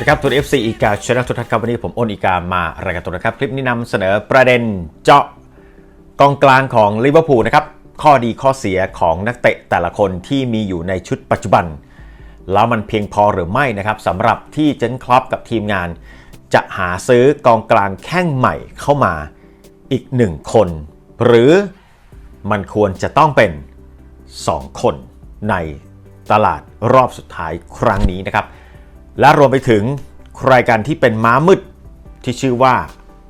สวัสดีครับตัว FC อีกาชนะทุกท่านครับวันนี้ผมอ้นอีกามารายการตัวนะครับ คลิปนี้นำเสนอประเด็นเจาะกองกลางของลิเวอร์พูลนะครับ ข้อดีข้อเสียของนักเตะแต่ละคนที่มีอยู่ในชุดปัจจุบัน แล้วมันเพียงพอหรือไม่นะครับสำหรับที่เจนคลอปกับทีมงาน จะหาซื้อกองกลางแข้งใหม่เข้ามาอีกหนึ่งคน หรือมันควรจะต้องเป็น 2 คนในตลาดรอบสุดท้ายครั้งนี้นะครับ และรวมไปถึงใครกันที่เป็นม้ามืดที่ชื่อว่า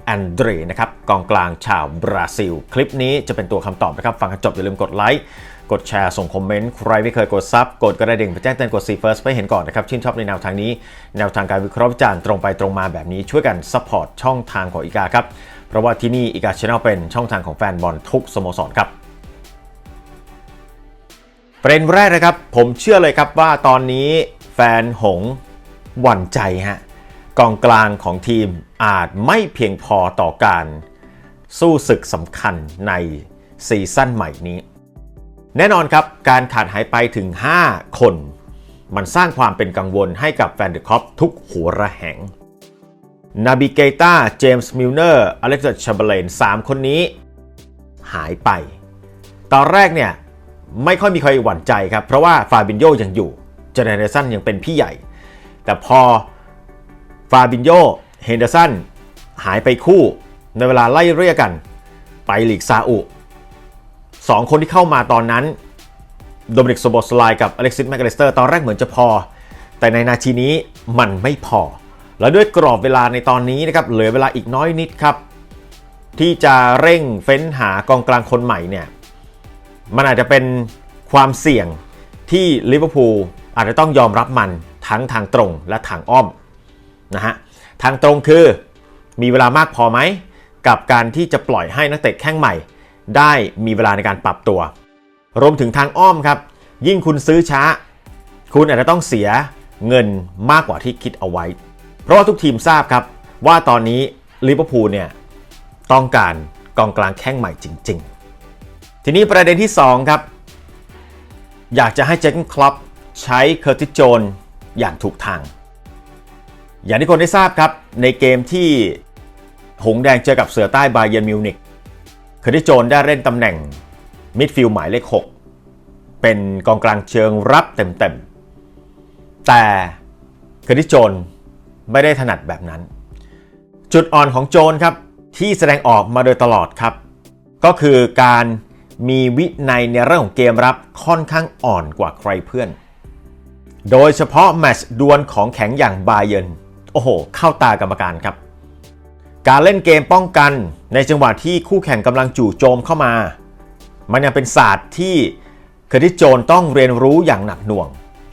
แอนเดรนะครับกองกลางชาวบราซิล คลิปนี้จะเป็นตัวคำตอบนะครับ ฟังกันจบอย่าลืมกดไลค์กดแชร์ส่งคอมเมนต์ ใครไม่เคยกดซับกดกระดิ่งไปแจ้งเตือนกด See First ไปเห็นก่อนนะครับ ชื่นชอบในแนวทางนี้ แนวทางการวิเคราะห์วิจารณ์ตรงไปตรงมาแบบนี้ช่วยกันซัพพอร์ตช่องทางของอีกาครับ เพราะว่าที่นี่อีกาช n แนลเป็นช่องทางของแฟนบอลทุกสโมสรครับประเด็นแรกนะครับผมเชื่อเลยครับว่าตอนนี้แฟนหง หวั่นใจฮะกองกลางของทีมอาจไม่เพียงพอต่อการ สู้ศึกสำคัญในซีซั่นใหม่นี้ แน่นอนครับการขาดหายไปถึง 5 คน มันสร้างความเป็นกังวลให้กับแฟนเดอะคอปทุกหัวระแหงนาบิเกต้าเจมส์มิลเนอร์อเล็กซ์ชัมเบเลน3 คนนี้ หายไป ตอนแรกเนี่ย ไม่ค่อยมีใครหวั่นใจครับ เพราะว่าฟาบินโยยังอยู่เจเนเรสันยังเป็นพี่ใหญ่ แต่พอฟาบินโยเฮนเดอร์สันหายไปคู่ในเวลาไล่เรียกกันไปลีกซาอุสองคนที่เข้ามาตอนนั้นโดมินิกโซโบสไลกับอเล็กซิสแมคอลิสเตอร์ตอนแรกเหมือนจะพอ แต่ในนาทีนี้มันไม่พอ แล้วด้วยกรอบเวลาในตอนนี้นะครับเหลือเวลาอีกน้อยนิดครับ ที่จะเร่งเฟ้นหากองกลางคนใหม่เนี่ยมันอาจจะเป็นความเสี่ยงที่ลิเวอร์พูลอาจจะต้องยอมรับมัน ทั้งทางตรงและทางอ้อมนะฮะทางตรงคือมีเวลามากพอไหมกับการที่จะปล่อยให้นักเตะแข้งใหม่ ได้มีเวลาในการปรับตัว รวมถึงทางอ้อมครับ ยิ่งคุณซื้อช้า คุณอาจจะต้องเสียเงินมากกว่าที่คิดเอาไว้ เพราะว่าทุกทีมทราบครับ ว่าตอนนี้ลิเวอร์พูลเนี่ยต้องการกองกลางแข้งใหม่จริง ๆ ทีนี้ประเด็นที่ 2 ครับ อยากจะให้เจนคลับใช้เคอร์ติสโจน อย่างถูกทาง อย่างที่คนได้ทราบครับ ในเกมที่หงแดงเจอกับเสือใต้บาเยนมิวนิกเคอร์ติสโจนได้เล่นตำแหน่งมิดฟิลด์หมายเลข 6 เป็นกองกลางเชิงรับเต็มๆ แต่เคอร์ติสโจนไม่ได้ถนัดแบบนั้น จุดอ่อนของโจนครับที่แสดงออกมาโดยตลอดครับ ก็คือการมีวินัยในเรื่องของเกมรับค่อนข้างอ่อนกว่าใครเพื่อน โดยเฉพาะแมตช์ดวลของแข็งอย่างบาเยนโอ้โห เข้าตากรรมการครับ การเล่นเกมป้องกันในจังหวะที่คู่แข่งกำลังจู่โจมเข้ามา มันยังเป็นศาสตร์ที่เคอร์ติโจนต้องเรียนรู้อย่างหนักหน่วง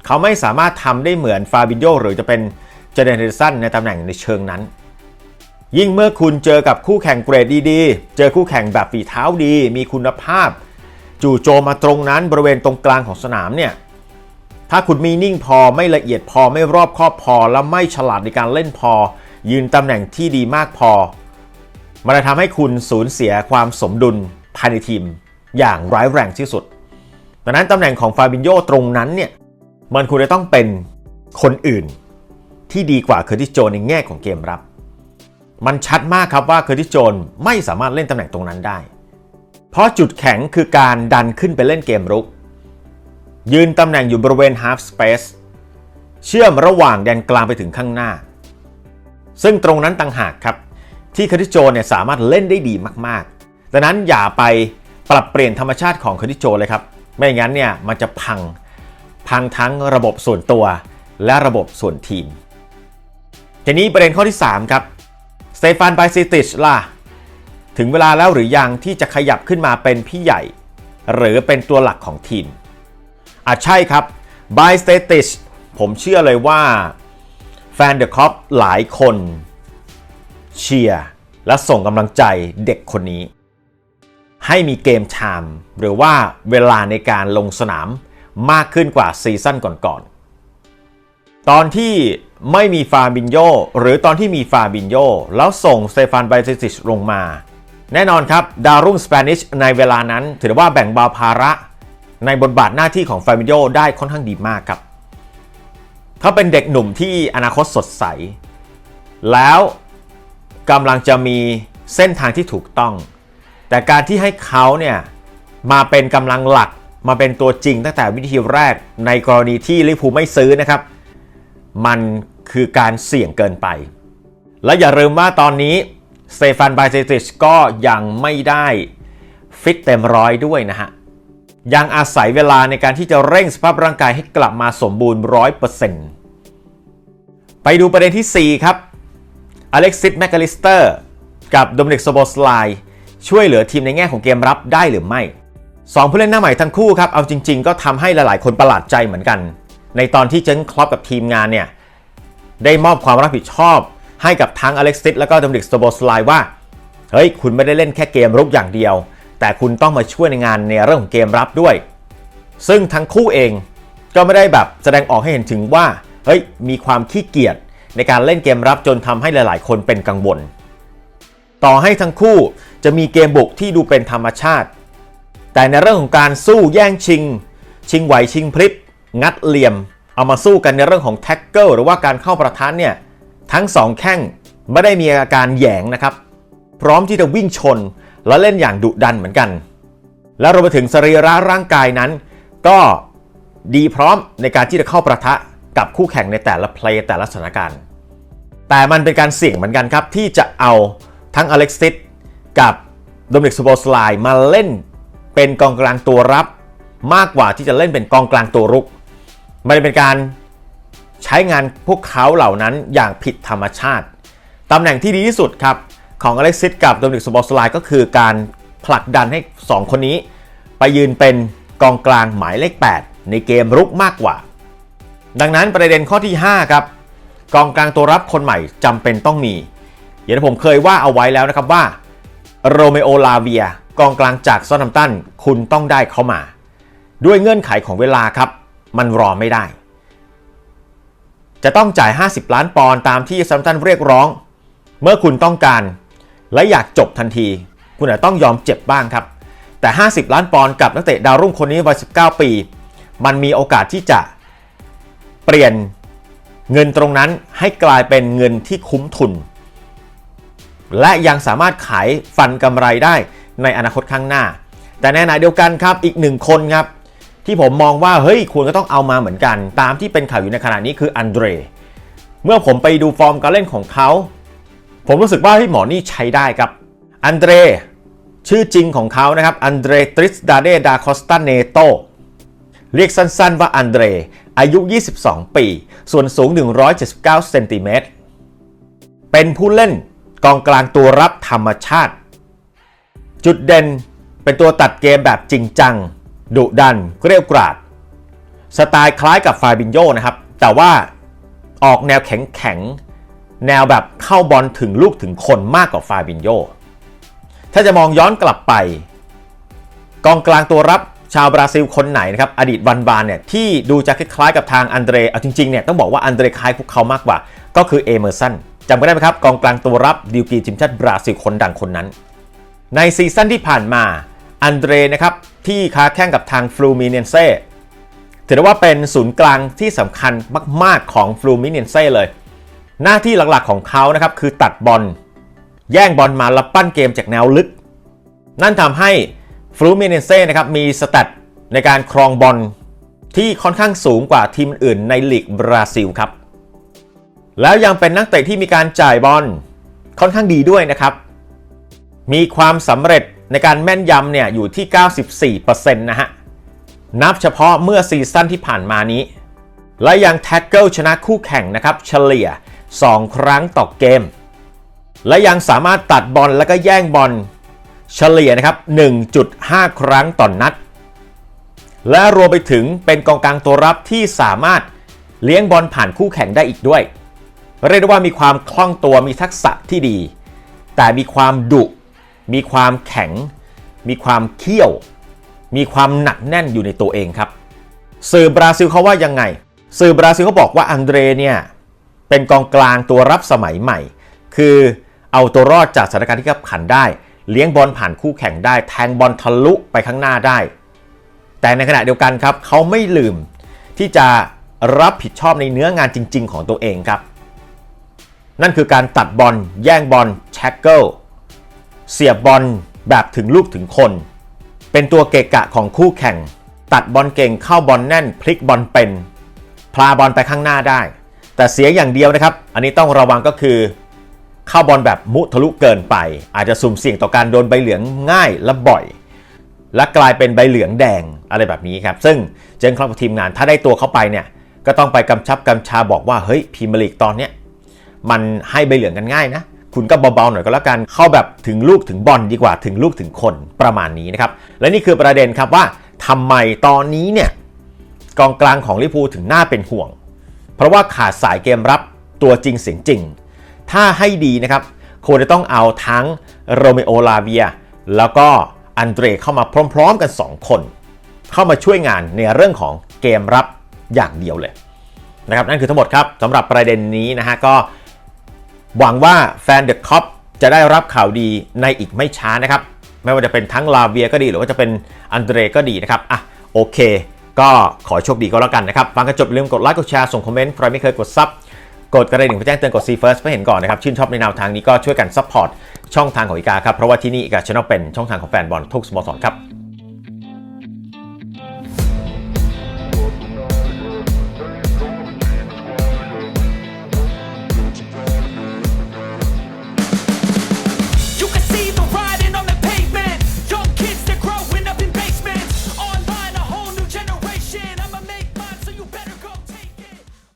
เขาไม่สามารถทำได้เหมือนฟาบิโยหรือจะเป็นเจเดนเดสันในตำแหน่งในเชิงนั้น ยิ่งเมื่อคุณเจอกับคู่แข่งเกรดดีๆ เจอคู่แข่งแบบฝีเท้าดี มีคุณภาพ จู่โจมมาตรงนั้นบริเวณตรงกลางของสนามเนี่ย ถ้าคุณมีนิ่งพอไม่ละเอียดพอไม่รอบคอบพอ และไม่ฉลาดในการเล่นพอ ยืนตำแหน่งที่ดีมากพอ มันจะทำให้คุณสูญเสียความสมดุลภายในทีม อย่างร้ายแรงที่สุด ดังนั้นตำแหน่งของฟาบินโยตรงนั้นเนี่ยมันควรจะต้องเป็นคนอื่น ที่ดีกว่าเคอร์ติสโจนในแง่ของเกมรับ มันชัดมากครับว่าเคอร์ติสโจนไม่สามารถเล่นตำแหน่งตรงนั้นได้ เพราะจุดแข็งคือการดันขึ้นไปเล่นเกมรุก ยืนตำแหน่งอยู่บริเวณ half space เชื่อมระหว่างแดนกลางไปถึงข้างหน้า ซึ่งตรงนั้นต่างหากครับ ที่คอร์ติสโจนเนี่ยสามารถเล่นได้ดีมากๆ ดังนั้นอย่าไปปรับเปลี่ยนธรรมชาติของคอร์ติสโจนเลยครับ ไม่งั้นเนี่ยมันจะพัง พังทั้งระบบส่วนตัว และระบบส่วนทีม ทีนี้ประเด็นข้อที่ 3 ครับสเตฟานไบซิติชล่ะ ถึงเวลาแล้วหรือยังที่จะขยับขึ้นมาเป็นพี่ใหญ่ หรือเป็นตัวหลักของทีม อาจใช่ครับไบสเตติชผมเชื่อเลยว่าแฟนเดอะคอปหลายคนเชียร์และส่งกำลังใจเด็กคนนี้ ให้มีเกมไทม์หรือว่าเวลาในการลงสนามมากขึ้นกว่าซีซั่นก่อนๆ ตอนที่ไม่มีฟาบินโยหรือตอนที่มีฟาบินโยแล้วส่งสเตฟานไบเซติชลงมา แน่นอนครับ ดาวรุ่งสเปนิชในเวลานั้นถือว่าแบ่งเบาภาระ ในบทบาทหน้าที่ของฟาบิโยได้ค่อนข้างดีมากครับ เขาเป็นเด็กหนุ่มที่อนาคตสดใส แล้วกำลังจะมีเส้นทางที่ถูกต้อง แต่การที่ให้เขาเนี่ยมาเป็นกำลังหลักมาเป็นตัวจริงตั้งแต่วิธีแรกในกรณีที่ลิเวอร์พูไม่ซื้อนะครับ มันคือการเสี่ยงเกินไป และอย่าลืมว่าตอนนี้เตฟานไบเซติชก็ยังไม่ได้ฟิตเต็มร้อยด้วยนะฮะ ยังอาศัยเวลาในการที่จะเร่งสภาพร่างกายให้กลับมาสมบูรณ์ 100%ไปดูประเด็นที่ 4 ครับอเล็กซิสแมคคาลิสเตอร์กับโดมินิกโซโบสไลช่วยเหลือทีมในแง่ของเกมรับได้หรือไม่สองผู้เล่นหน้าใหม่ทั้งคู่ครับ เอาจริง ๆ ก็ทำให้หลายๆ คนประหลาดใจเหมือนกัน ในตอนที่เจนคลอปกับทีมงานเนี่ย ได้มอบความรับผิดชอบให้กับทั้งอเล็กซิสและก็โดมินิกโตโบสไลว่า เฮ้ย คุณไม่ได้เล่นแค่เกมรุกอย่างเดียว แต่คุณต้องมาช่วยในงานในเรื่องของเกมรับด้วย ซึ่งทั้งคู่เองก็ไม่ได้แบบแสดงออกให้เห็นถึงว่าเฮ้ยมีความขี้เกียจในการเล่นเกมรับจนทำให้หลาย ๆ คนเป็นกังวล ต่อให้ทั้งคู่จะมีเกมบุกที่ดูเป็นธรรมชาติ แต่ในเรื่องของการสู้แย่งชิง ชิงไหวชิงพริบ งัดเหลี่ยม เอามาสู้กันในเรื่องของแท็กเกิลหรือว่าการเข้าประทานเนี่ยทั้งสองแข้งไม่ได้มีอาการแยงนะครับ พร้อมที่จะวิ่งชน และเล่นอย่างดุดันเหมือนกัน และรวมไปถึงสรีระร่างกายนั้น ก็ดีพร้อมในการที่จะเข้าประทะกับคู่แข่งในแต่ละเพลย์แต่ละสถานการณ์ แต่มันเป็นการเสี่ยงเหมือนกันครับ ที่จะเอาทั้งอเล็กซิสกับโดมินิกสโบสไลมาเล่นเป็นกองกลางตัวรับ มากกว่าที่จะเล่นเป็นกองกลางตัวรุก มันเป็นการใช้งานพวกเขาเหล่านั้นอย่างผิดธรรมชาติ ตำแหน่งที่ดีที่สุดครับ ของอเล็กซิสกับโดมินิกสโบสไลก็คือการผลักดันให้ 2 คนนี้ ไปยืนเป็นกองกลางหมายเลข 8 ในเกมรุกมากกว่า ดังนั้นประเด็นข้อที่ 5 ครับ กองกลางตัวรับคนใหม่จำเป็นต้องมี อย่างที่ผมเคยว่าเอาไว้แล้วนะครับว่าโรเมโอลาเวียกองกลางจากซอนัมตันคุณต้องได้เข้ามา ด้วยเงื่อนไขของเวลาครับ มันรอไม่ได้ จะต้องจ่าย 50 ล้านปอนด์ตามที่ซัมตันเรียกร้อง เมื่อคุณต้องการ และอยากจบทันที คุณอาจต้องยอมเจ็บบ้างครับ แต่ 50 ล้านปอนด์กับนักเตะดาวรุ่งคนนี้วัย 19 ปี มันมีโอกาสที่จะเปลี่ยนเงินตรงนั้นให้กลายเป็นเงินที่คุ้มทุน และยังสามารถขายฟันกำไรได้ในอนาคตข้างหน้า แต่ในขณะเดียวกันครับอีกหนึ่งคนครับที่ผมมองว่าเฮ้ยคุณก็ต้องเอามาเหมือนกัน ตามที่เป็นข่าวอยู่ในขณะนี้คืออันเดรเมื่อผมไปดูฟอร์มการเล่นของเขา ผมรู้สึกว่าที่หมอนี่ใช้ได้ครับ อันเดร ชื่อจริงของเขานะครับ อันเดรตริสดาเดดาคอสตาเนโต เรียกสั้นๆว่าอันเดร อายุ 22 ปี ส่วนสูง 179 เซนติเมตร เป็นผู้เล่นกองกลางตัวรับธรรมชาติ จุดเด่นเป็นตัวตัดเกมแบบจริงจัง ดุดัน เกรียวกราด สไตล์คล้ายกับฟาบินโยนะครับ แต่ว่าออกแนวแข็งแข็ง แนวแบบเข้าบอลถึงลูกถึงคนมากกว่าฟาบินโยถ้าจะมองย้อนกลับไป กองกลางตัวรับชาวบราซิลคนไหนนะครับ อดีตวันบานเนี่ยที่ดูจะคล้ายๆกับทางอันเดรเอาจริงๆเนี่ยต้องบอกว่าอันเดรคล้ายพวกเขามากกว่า ก็คือเอเมอร์สันจำกันได้ไหมครับ กองกลางตัวรับดิวกีทีมชาติบราซิลคนดังคนนั้น ในซีซั่นที่ผ่านมาอันเดรนะครับที่ค้าแข่งกับทางฟลูมิเนเซ่ถือได้ว่าเป็นศูนย์กลางที่สำคัญมาก ๆของฟลูมิเนเซ่เลย หน้าที่หลักๆของเขานะครับคือตัดบอล แย่งบอลมาแล้วปั้นเกมจากแนวลึก นั่นทำให้ฟลูมิเนเซ่นะครับมีสแตทในการครองบอลที่ค่อนข้างสูงกว่าทีมอื่นในลีกบราซิลครับ แล้วยังเป็นนักเตะที่มีการจ่ายบอลค่อนข้างดีด้วยนะครับ มีความสำเร็จในการแม่นยำเนี่ยอยู่ที่ 94%นะฮะ นับเฉพาะเมื่อซีซั่นที่ผ่านมานี้ และยังแท็กเกิลชนะคู่แข่งนะครับ เฉลี่ย 2 ครั้งต่อเกม และยังสามารถตัดบอลและก็แย่งบอลเฉลี่ยนะครับ 1.5 ครั้งต่อนนัด และรวมไปถึงเป็นกองกลางตัวรับที่สามารถเลี้ยงบอลผ่านคู่แข่งได้อีกด้วย เรียกได้ว่ามีความคล่องตัวมีทักษะที่ดี แต่มีความดุ มีความแข็ง มีความเขี้ยว มีความหนักแน่นอยู่ในตัวเองครับ สื่อบราซิลเขาว่ายังไง สื่อบราซิลเขาบอกว่าอันเดรเนี่ย เป็นกองกลางตัวรับสมัยใหม่ คือเอาตัวรอดจากสถานการณ์ที่ขับขันได้ เลี้ยงบอลผ่านคู่แข่งได้ แทงบอลทะลุไปข้างหน้าได้ แต่ในขณะเดียวกันครับเขาไม่ลืมที่จะรับผิดชอบในเนื้องานจริง ๆ ของตัวเองครับ นั่นคือการตัดบอลแย่งบอลแช็กเกิลเสียบบอลแบบถึงลูกถึงคน เป็นตัวเกะกะของคู่แข่ง ตัดบอลเก่งเข้าบอลแน่นพลิกบอลเป็นพลาบอลไปข้างหน้าได้ แต่เสียอย่างเดียวนะครับ อันนี้ต้องระวังก็คือ เข้าบอลแบบมุทะลุเกินไป อาจจะสุ่มเสี่ยงต่อการโดนใบเหลืองง่ายและบ่อย และกลายเป็นใบเหลืองแดงอะไรแบบนี้ครับ ซึ่งเจนคลับทีมงานถ้าได้ตัวเข้าไปเนี่ยก็ต้องไปกำชับกำชาบอกว่าเฮ้ยพีเมลีกตอนเนี้ยมันให้ใบเหลืองกันง่ายนะ คุณก็เบาๆหน่อยก็แล้วกันเข้าแบบถึงลูกถึงบอลดีกว่าถึงลูกถึงคนประมาณนี้นะครับและนี่คือประเด็นครับว่าทำไมตอนนี้เนี่ยกองกลางของลิพูถึงน่าเป็นห่วง เพราะว่าขาดสายเกมรับตัวจริงเสียงจริง ถ้าให้ดีนะครับควรจะต้องเอาทั้งโรเมโอลาเวียแล้วก็อันเดรเข้ามาพร้อม ๆ กัน 2 คน เข้ามาช่วยงานในเรื่องของเกมรับอย่างเดียวเลยนะครับนั่นคือทั้งหมดครับสำหรับประเด็นนี้นะฮะก็หวังว่าแฟนเดอะคอปจะได้รับข่าวดีในอีกไม่ช้านะครับ ไม่ว่าจะเป็นทั้งลาเวียก็ดีหรือว่าจะเป็นอันเดรก็ดีนะครับอะโอเค ก็ขอโชคดีก็แล้วกันนะครับ ฟังกันจบอย่าลืมกดไลค์กดแชร์ส่งคอมเมนต์ใครไม่เคยกดซับกดกระดิ่งเพื่อแจ้งเตือนกด See First เพื่อเห็นก่อนนะครับ ชื่นชอบในแนวทางนี้ก็ช่วยกันซัพพอร์ตช่องทางของอีกาครับเพราะว่าที่นี่อีกาช n น l เป็นช่องทางของแฟนบอลทุกสโมสรครับ